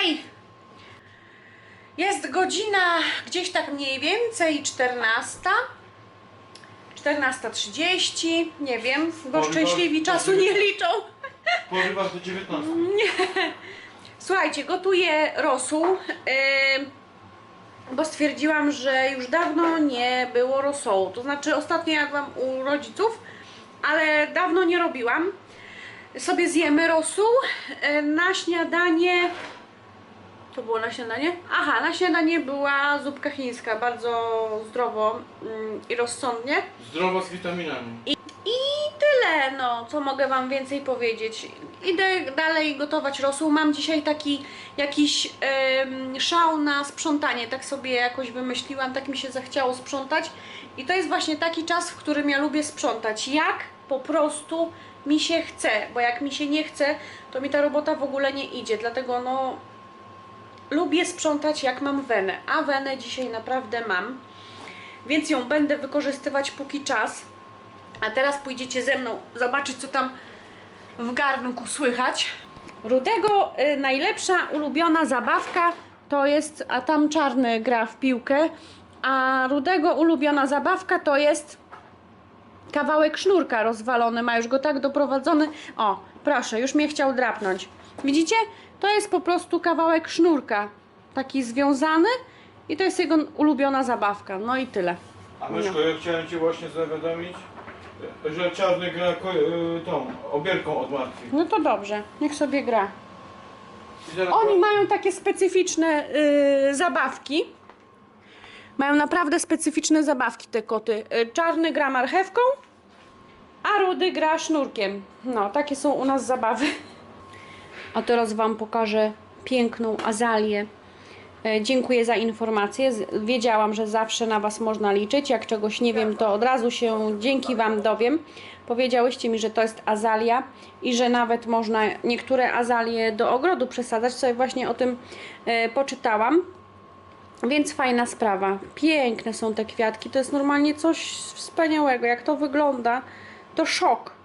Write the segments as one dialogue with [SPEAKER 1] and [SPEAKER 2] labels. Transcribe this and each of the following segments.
[SPEAKER 1] Hej! Jest godzina gdzieś tak mniej więcej 14. 14.30, nie wiem, bo szczęśliwi czasu nie liczą.
[SPEAKER 2] Porywasz do 19.
[SPEAKER 1] Słuchajcie, gotuję rosół, yy, bo stwierdziłam, że już dawno nie było rosołu. To znaczy ostatnio jadłam u rodziców, ale dawno nie robiłam. Sobie zjemy rosół. Yy, na śniadanie... To było na śniadanie? Aha, na śniadanie była zupka chińska, bardzo zdrowo mm, i rozsądnie.
[SPEAKER 2] Zdrowo z witaminami.
[SPEAKER 1] I, I tyle, no, co mogę Wam więcej powiedzieć. Idę dalej gotować rosół. Mam dzisiaj taki jakiś em, szał na sprzątanie, tak sobie jakoś wymyśliłam, tak mi się zachciało sprzątać. I to jest właśnie taki czas, w którym ja lubię sprzątać. Jak po prostu mi się chce, bo jak mi się nie chce, to mi ta robota w ogóle nie idzie. Dlatego no, lubię sprzątać jak mam wenę, a wenę dzisiaj naprawdę mam. Więc ją będę wykorzystywać póki czas. A teraz pójdziecie ze mną zobaczyć, co tam w garnku słychać. Rudego y, najlepsza ulubiona zabawka to jest, a tam czarny gra w piłkę, a Rudego ulubiona zabawka to jest kawałek sznurka rozwalony, ma już go tak doprowadzony. O, proszę, już mnie chciał drapnąć. Widzicie? To jest po prostu kawałek sznurka, taki związany i to jest jego ulubiona zabawka. No i tyle.
[SPEAKER 2] A myszko, ja chciałem Cię właśnie zawiadomić, że czarny gra ko- y, tą obierką od matki.
[SPEAKER 1] No to dobrze, niech sobie gra.
[SPEAKER 2] I zaraz
[SPEAKER 1] Oni mają takie specyficzne y, zabawki. Mają naprawdę specyficzne zabawki te koty. Y, Czarny gra marchewką, a rudy gra sznurkiem. No, takie są u nas zabawy. A teraz Wam pokażę piękną azalię. E, Dziękuję za informację. Wiedziałam, że zawsze na Was można liczyć. Jak czegoś nie wiem, to od razu się dzięki Wam dowiem. Powiedziałyście mi, że to jest azalia i że nawet można niektóre azalie do ogrodu przesadzać. Sobie właśnie o tym e, poczytałam. Więc fajna sprawa. Piękne są te kwiatki. To jest normalnie coś wspaniałego. Jak to wygląda, to szok.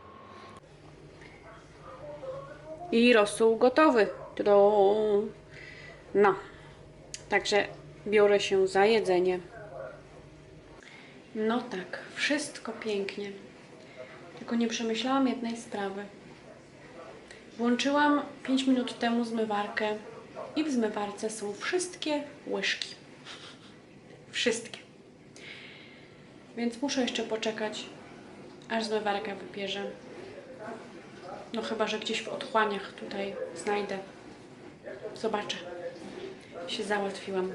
[SPEAKER 1] I rosół gotowy. No. Także biorę się za jedzenie. No tak, wszystko pięknie. Tylko nie przemyślałam jednej sprawy. Włączyłam 5 minut temu zmywarkę i w zmywarce są wszystkie łyżki. Wszystkie. Więc muszę jeszcze poczekać, aż zmywarka wypierze. No chyba, że gdzieś w otchłaniach tutaj znajdę. Zobaczę. Się załatwiłam.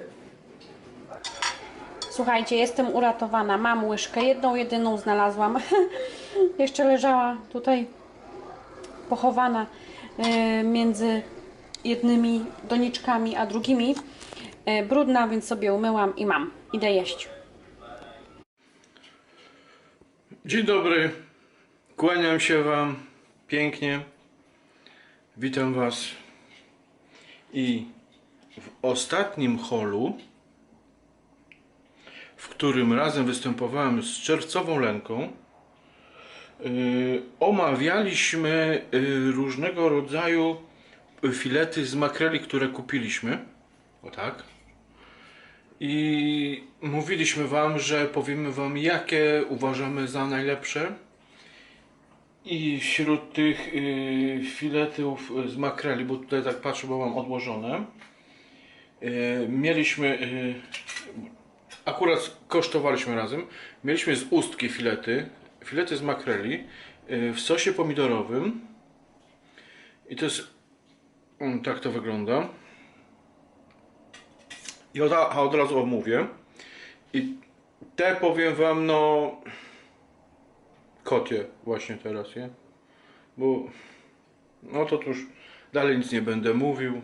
[SPEAKER 1] Słuchajcie, jestem uratowana. Mam łyżkę. Jedną, jedyną znalazłam. Jeszcze leżała tutaj pochowana e, między jednymi doniczkami a drugimi. E, brudna, więc sobie umyłam i mam. Idę jeść.
[SPEAKER 2] Dzień dobry. Kłaniam się Wam pięknie. Witam Was. I w ostatnim holu, w którym razem występowałem z czerwcową lęką, yy, omawialiśmy yy, różnego rodzaju filety z makreli, które kupiliśmy. O tak. I mówiliśmy Wam, że powiemy Wam, jakie uważamy za najlepsze. I wśród tych y, filetów z makreli, bo tutaj tak patrzę, bo mam odłożone, y, mieliśmy, y, akurat kosztowaliśmy razem, mieliśmy z ustki filety, filety z makreli y, w sosie pomidorowym. I to jest, mm, tak to wygląda. I od, a od razu omówię. I te powiem wam, no. Kotie właśnie teraz, nie? Bo. No to już dalej nic nie będę mówił.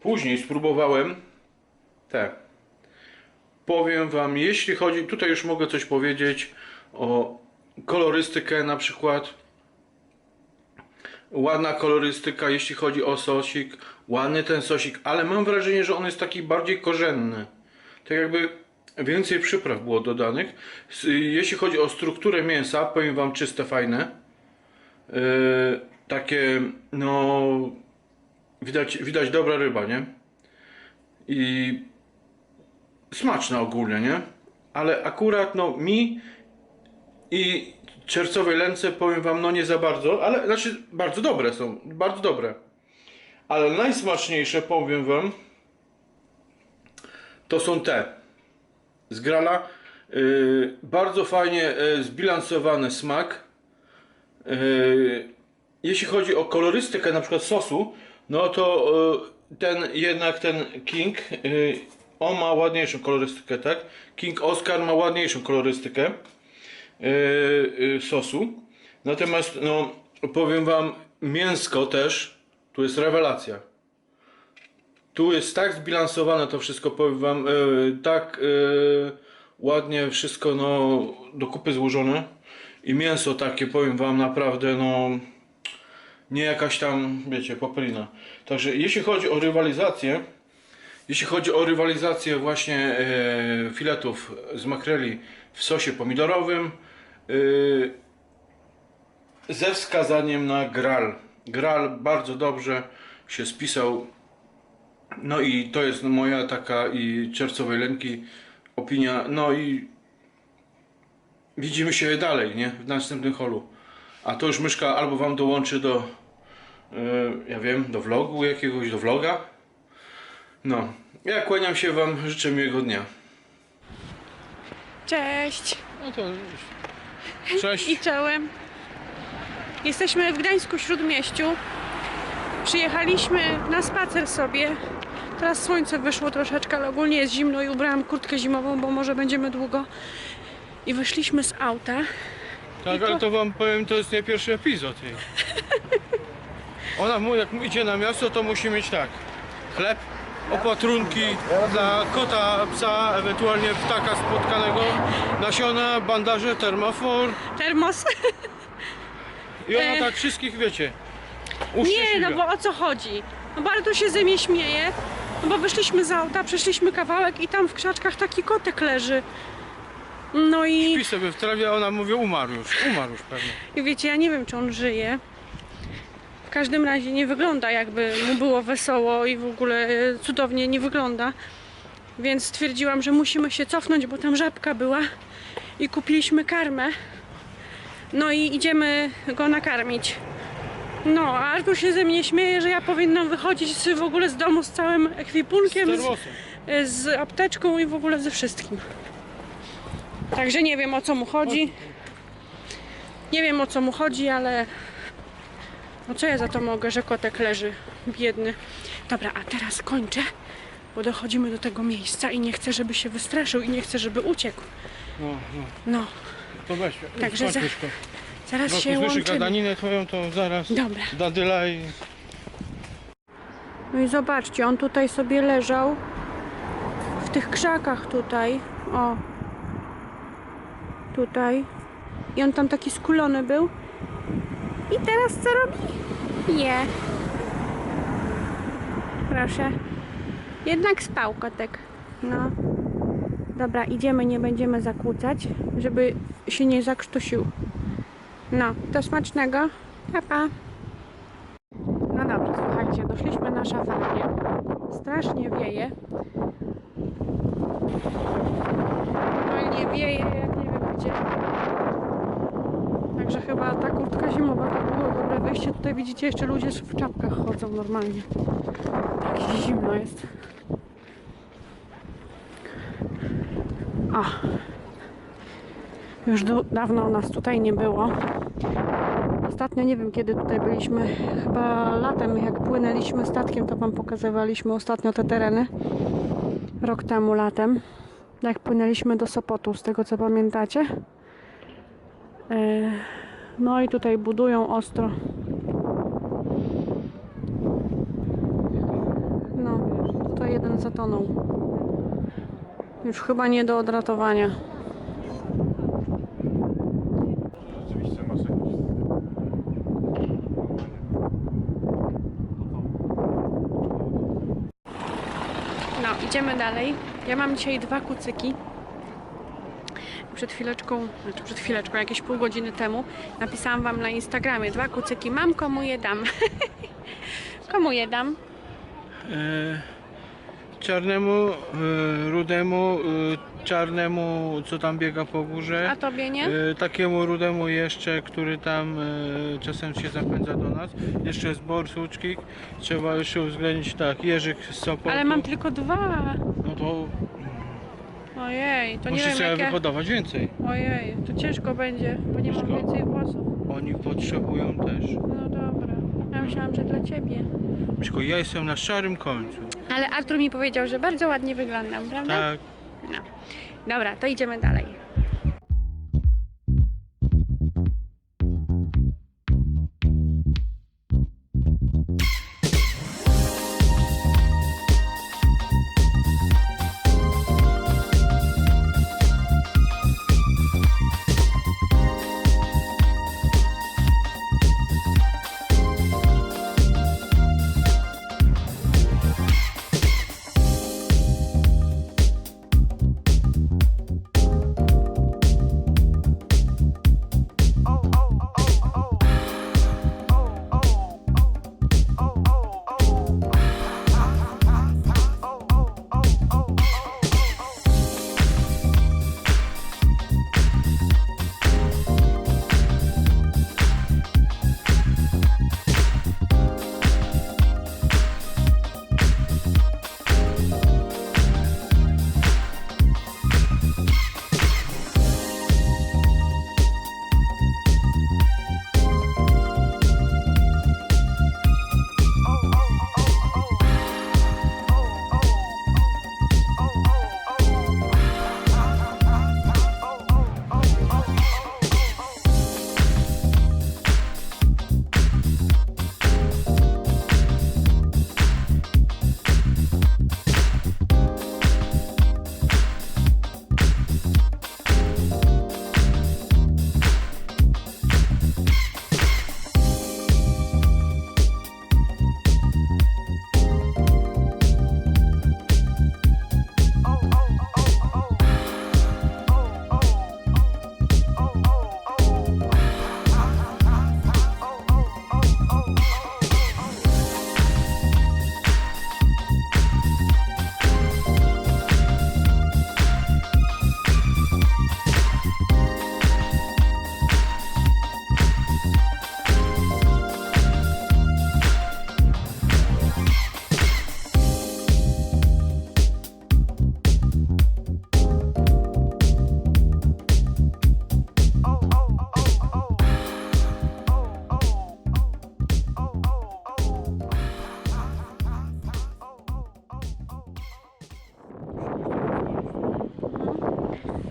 [SPEAKER 2] Później spróbowałem te. Powiem wam, jeśli chodzi, tutaj już mogę coś powiedzieć o kolorystykę na przykład ładna kolorystyka, jeśli chodzi o sosik, ładny ten sosik, ale mam wrażenie, że on jest taki bardziej korzenny. Tak jakby więcej przypraw było dodanych. Jeśli chodzi o strukturę mięsa, powiem wam czyste, fajne. Yy, takie, no, widać, widać dobra ryba, nie? I smaczna ogólnie, nie? Ale akurat, no, mi i czerwcowej lęce powiem wam, no nie za bardzo, ale znaczy bardzo dobre są, bardzo dobre. Ale najsmaczniejsze, powiem wam, to są te z grala. Yy, bardzo fajnie yy, zbilansowany smak. Yy, jeśli chodzi o kolorystykę na przykład sosu, no to yy, ten jednak ten King, yy, on ma ładniejszą kolorystykę, tak? King Oscar ma ładniejszą kolorystykę yy, sosu. Natomiast no powiem wam mięsko też tu jest rewelacja. Tu jest tak zbilansowane to wszystko, powiem wam, yy, tak yy, ładnie wszystko no, do kupy złożone. I mięso takie, powiem wam, naprawdę no, nie jakaś tam, wiecie, popryna. Także jeśli chodzi o rywalizację, jeśli chodzi o rywalizację właśnie e, filetów z makreli w sosie pomidorowym, ze wskazaniem na gral. Gral bardzo dobrze się spisał. No i to jest moja taka i czerwcowej lęki opinia. No i widzimy się dalej, nie? W następnym holu. A to już myszka albo wam dołączy do, e, ja wiem, do vlogu jakiegoś, do vloga. No, ja kłaniam się wam, życzę miłego dnia.
[SPEAKER 1] Cześć
[SPEAKER 2] No to cześć.
[SPEAKER 1] i czołem. Jesteśmy w Gdańsku Śródmieściu. Przyjechaliśmy na spacer sobie. Teraz słońce wyszło troszeczkę, ale ogólnie jest zimno i ubrałam kurtkę zimową, bo może będziemy długo. I wyszliśmy z auta.
[SPEAKER 2] Tak, ale to wam powiem, to jest nie pierwszy epizod jej. Ona mu, jak idzie na miasto, to musi mieć tak. Chleb, opatrunki dla kota, psa, ewentualnie ptaka spotkanego, nasiona, bandaże, termofor
[SPEAKER 1] Termos.
[SPEAKER 2] i ona
[SPEAKER 1] E.
[SPEAKER 2] tak wszystkich, wiecie,
[SPEAKER 1] Nie,
[SPEAKER 2] uszczęśliwia.
[SPEAKER 1] no bo o co chodzi? No bardzo się ze mnie śmieje, no bo wyszliśmy z auta, przeszliśmy kawałek i tam w krzaczkach taki kotek leży. No i,
[SPEAKER 2] Śpi sobie w trawie, a ona mówi umarł już, umarł już pewnie.
[SPEAKER 1] i wiecie, ja nie wiem czy on żyje. W każdym razie nie wygląda jakby mu było wesoło i w ogóle e, cudownie nie wygląda. Więc stwierdziłam, że musimy się cofnąć, bo tam żabka była i kupiliśmy karmę. No i idziemy go nakarmić. No, a Artur się ze mnie śmieje, że ja powinnam wychodzić w ogóle z domu z całym ekwipunkiem, z, z apteczką i w ogóle ze wszystkim. Także nie wiem o co mu chodzi. Nie wiem o co mu chodzi, ale no co ja za to mogę, że kotek leży biedny. Dobra, a teraz kończę, bo dochodzimy do tego miejsca i nie chcę, żeby się wystraszył i nie chcę, żeby uciekł.
[SPEAKER 2] No, no,
[SPEAKER 1] No,
[SPEAKER 2] to weź,
[SPEAKER 1] Także za-. Zaraz
[SPEAKER 2] Jak
[SPEAKER 1] się
[SPEAKER 2] usłyszy
[SPEAKER 1] łączymy.
[SPEAKER 2] gadaninę twoją, to zaraz
[SPEAKER 1] Dobra.
[SPEAKER 2] dadyla i...
[SPEAKER 1] No i zobaczcie, on tutaj sobie leżał w tych krzakach tutaj. O. Tutaj. I on tam taki skulony był. I teraz co robi? Je. Proszę. Jednak spał kotek. No. Dobra, idziemy, nie będziemy zakłócać, żeby się nie zakrztusił. No, to smacznego. Pa, pa. No dobrze, słuchajcie, doszliśmy na szafarię. Strasznie wieje. Normalnie wieje jak nie wiem gdzie. Także chyba ta kurtka zimowa to było dobre wyjście. Tutaj widzicie jeszcze ludzie w czapkach chodzą normalnie. Tak zimno jest. O. Już dawno nas tutaj nie było. Ostatnio nie wiem kiedy tutaj byliśmy, chyba latem jak płynęliśmy statkiem, to wam pokazywaliśmy ostatnio te tereny. Rok temu latem, jak płynęliśmy do Sopotu, z tego co pamiętacie. E, No i tutaj budują ostro. No, tutaj jeden zatonął. Już chyba nie do odratowania. Idziemy dalej. Ja mam dzisiaj dwa kucyki. przed chwileczką, znaczy przed chwileczką, jakieś pół godziny temu napisałam Wam na Instagramie dwa kucyki mam, komu je dam. komu je dam?
[SPEAKER 2] E, czarnemu, e, rudemu, e, czarnemu, co tam biega po górze.
[SPEAKER 1] A Tobie nie?
[SPEAKER 2] E, takiemu rudemu jeszcze, który tam e, czasem się zapędza do nas. Jeszcze jest borsuczkik. Trzeba jeszcze uwzględnić tak, Jerzyk z Sopotu.
[SPEAKER 1] Ale mam tylko dwa.
[SPEAKER 2] No to
[SPEAKER 1] Ojej, to nie
[SPEAKER 2] musisz
[SPEAKER 1] wiem
[SPEAKER 2] sobie
[SPEAKER 1] jak ja...
[SPEAKER 2] wyhodować więcej.
[SPEAKER 1] Ojej, to ciężko będzie, bo nie mam
[SPEAKER 2] Ciężko?
[SPEAKER 1] więcej włosów.
[SPEAKER 2] Oni potrzebują też.
[SPEAKER 1] No dobra. Ja myślałam, że dla Ciebie.
[SPEAKER 2] Tylko ja jestem na szarym końcu.
[SPEAKER 1] Ale Artur mi powiedział, że bardzo ładnie wyglądam, prawda?
[SPEAKER 2] Tak.
[SPEAKER 1] No. Dobra, to idziemy dalej.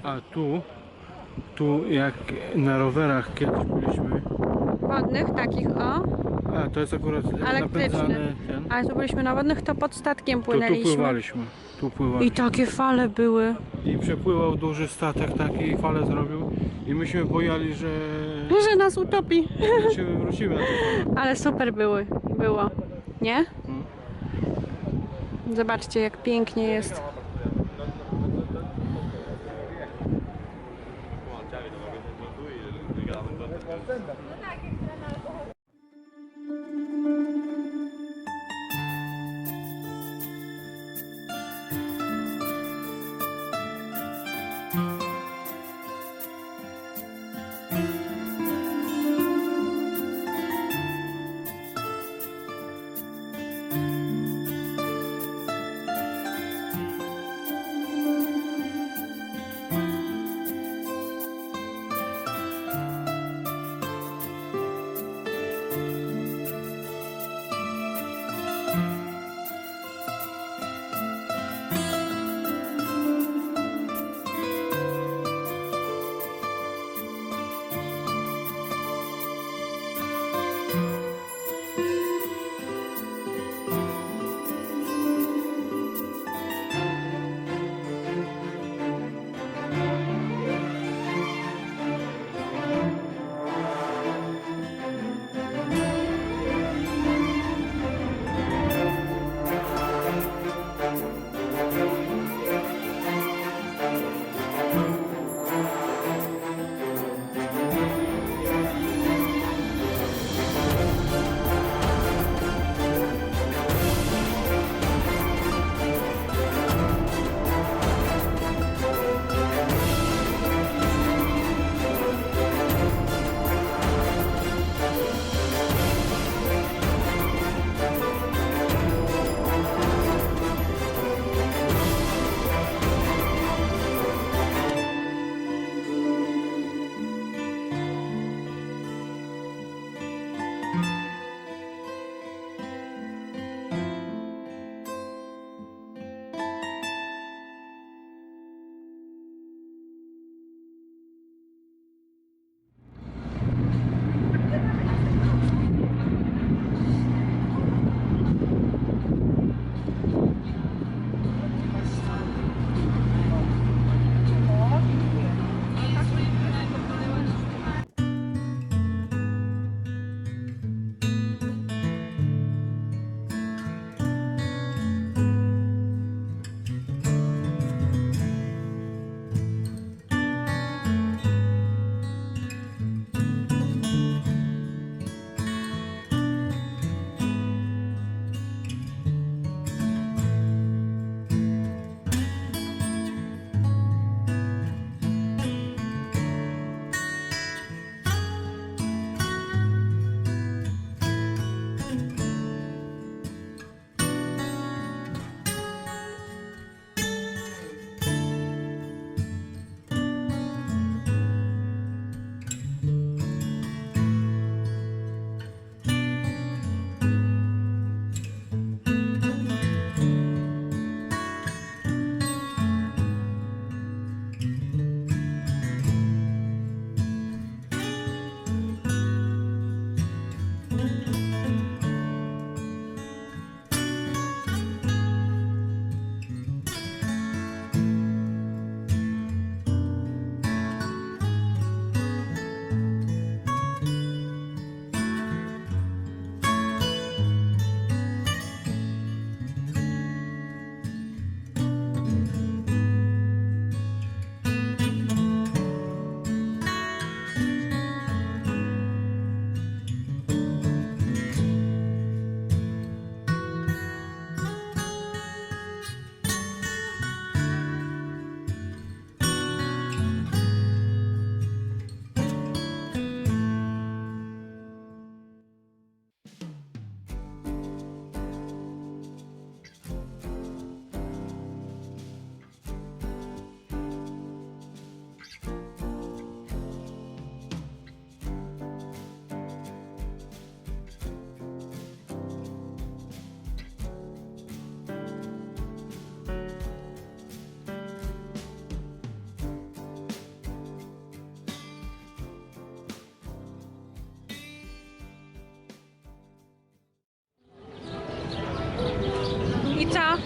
[SPEAKER 2] A tu, tu jak na rowerach kiedyś byliśmy,
[SPEAKER 1] Wodnych takich, o.
[SPEAKER 2] a to jest akurat
[SPEAKER 1] Elektryczny.
[SPEAKER 2] ten,
[SPEAKER 1] Ale tu byliśmy na wodnych, to pod statkiem
[SPEAKER 2] to tu
[SPEAKER 1] płynęliśmy.
[SPEAKER 2] pływaliśmy, tu
[SPEAKER 1] I
[SPEAKER 2] pływaliśmy.
[SPEAKER 1] takie fale były.
[SPEAKER 2] I przepływał duży statek taki i falę zrobił i myśmy bojali, że
[SPEAKER 1] Że nas utopi.
[SPEAKER 2] się wrócimy na tę falę.
[SPEAKER 1] Ale super były, było. Nie?
[SPEAKER 2] Mm.
[SPEAKER 1] Zobaczcie jak pięknie jest.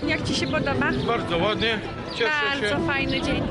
[SPEAKER 1] Jak Ci się podoba?
[SPEAKER 2] Bardzo ładnie, cieszę
[SPEAKER 1] Bardzo
[SPEAKER 2] się.
[SPEAKER 1] fajny dzień.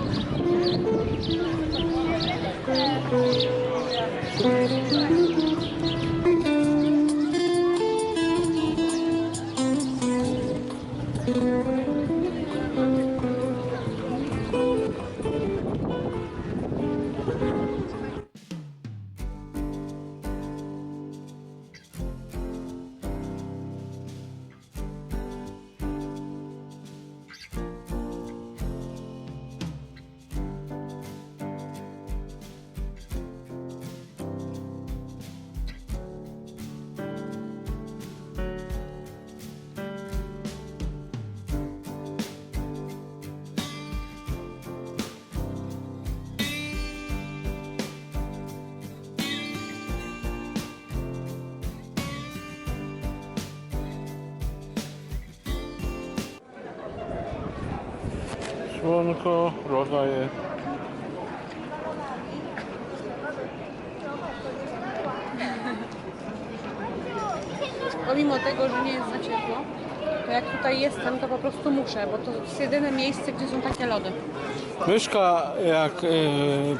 [SPEAKER 2] Słonko rozdaje.
[SPEAKER 1] Pomimo tego, że nie jest za ciepło, to jak tutaj jestem, to po prostu muszę, bo to jest jedyne miejsce, gdzie są takie lody.
[SPEAKER 2] Myszka, jak e,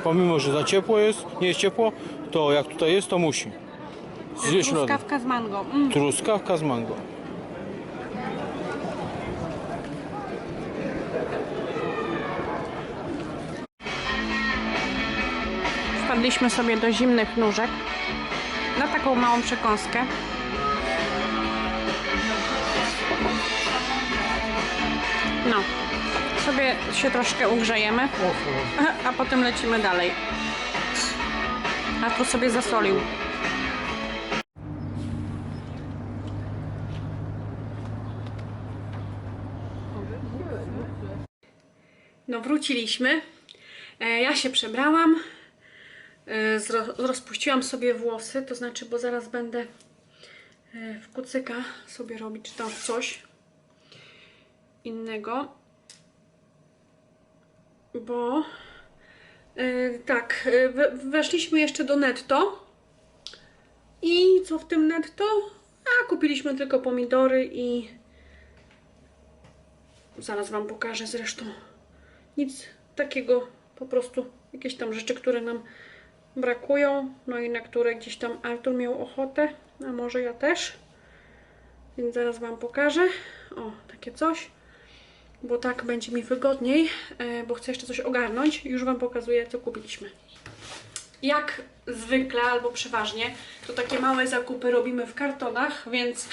[SPEAKER 2] pomimo, że za ciepło jest, nie jest ciepło, to jak tutaj jest, to musi. Zjeść lody.
[SPEAKER 1] Truskawka z mango. Mm.
[SPEAKER 2] Truskawka z mango.
[SPEAKER 1] Wpadliśmy sobie do zimnych nóżek na taką małą przekąskę. No, sobie się troszkę ugrzejemy, a potem lecimy dalej. A tu sobie zasolił. No, wróciliśmy. E, Ja się przebrałam. Zro rozpuściłam sobie włosy, to znaczy, bo zaraz będę e, w kucyka sobie robić, tam coś innego. Bo e, tak, we- weszliśmy jeszcze do netto. I co w tym netto? A kupiliśmy tylko pomidory i zaraz Wam pokażę zresztą. Nic takiego, po prostu jakieś tam rzeczy, które nam brakują, no i na które gdzieś tam Artur miał ochotę, a może ja też. Więc zaraz Wam pokażę. O, takie coś. Bo tak będzie mi wygodniej, e, bo chcę jeszcze coś ogarnąć. Już Wam pokazuję, co kupiliśmy. Jak zwykle, albo przeważnie, to takie małe zakupy robimy w kartonach, więc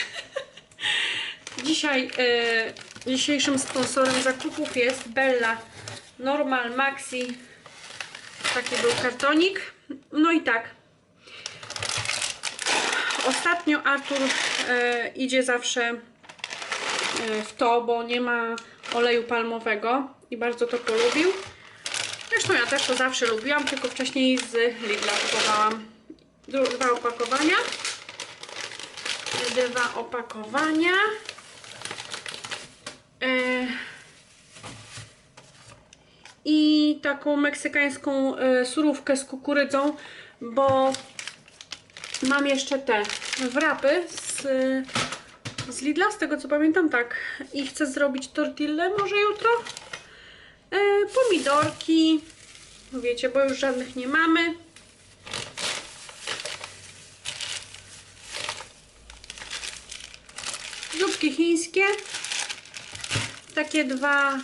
[SPEAKER 1] dzisiaj e, dzisiejszym sponsorem zakupów jest Bella Normal Maxi. Taki był kartonik. No i tak. Ostatnio Artur e, idzie zawsze e, w to, bo nie ma oleju palmowego i bardzo to polubił. Zresztą ja też to zawsze lubiłam, tylko wcześniej z Lidla kupowałam dwa opakowania. Dwa opakowania. E, I taką meksykańską e, surówkę z kukurydzą, bo mam jeszcze te wrapy z, z Lidla, z tego co pamiętam, tak. I chcę zrobić tortillę może jutro. E, pomidorki, wiecie, bo już żadnych nie mamy. Zupki chińskie. Takie dwa.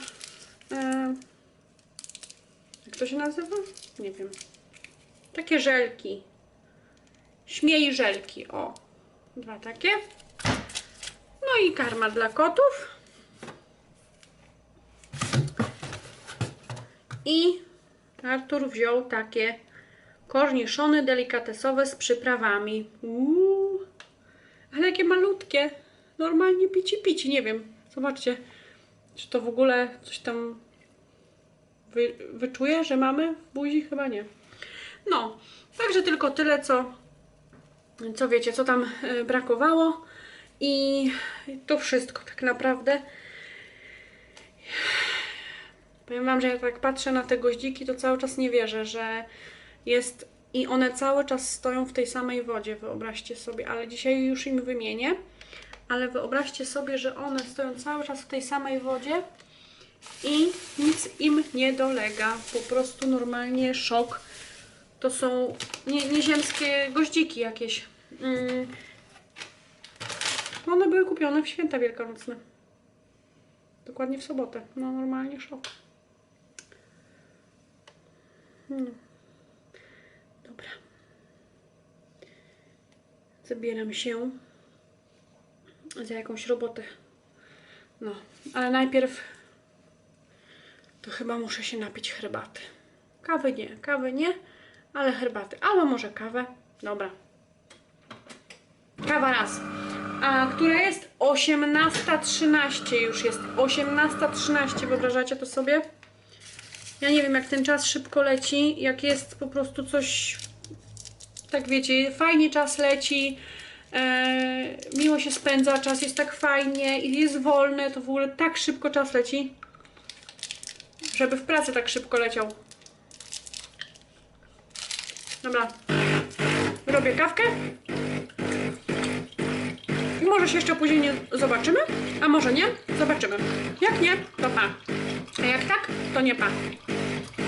[SPEAKER 1] E, to się nazywa? Nie wiem. Takie żelki. Śmiej żelki. O. Dwa takie. No i karma dla kotów. I Artur wziął takie korniszony delikatesowe z przyprawami. Uuu, ale jakie malutkie. Normalnie pici pici, nie wiem. Zobaczcie, czy to w ogóle coś tam wy, że mamy w buzi? Chyba nie. No, także tylko tyle, co, co wiecie, co tam e, brakowało. I to wszystko tak naprawdę. Powiem Wam, że jak tak patrzę na te goździki, to cały czas nie wierzę, że jest i one cały czas stoją w tej samej wodzie, wyobraźcie sobie, ale dzisiaj już im wymienię. Ale wyobraźcie sobie, że one stoją cały czas w tej samej wodzie i nic im nie dolega. Po prostu normalnie szok. To są nie, nieziemskie goździki jakieś. Mm. One były kupione w święta wielkanocne. Dokładnie w sobotę. No normalnie szok. No. Dobra. Zabieram się za jakąś robotę. No, ale najpierw to chyba muszę się napić herbaty. Kawy nie, kawy nie, ale herbaty. Albo może kawę. Dobra. Kawa raz. A która jest 18.13 już jest. 18.13, wyobrażacie to sobie? Ja nie wiem, jak ten czas szybko leci, jak jest po prostu coś, tak wiecie, fajnie czas leci, e, miło się spędza, czas jest tak fajnie i jest wolny, to w ogóle tak szybko czas leci, żeby w pracy tak szybko leciał. Dobra, robię kawkę i może się jeszcze później nie zobaczymy, a może nie, zobaczymy. Jak nie, to pa. A jak tak, to nie pa.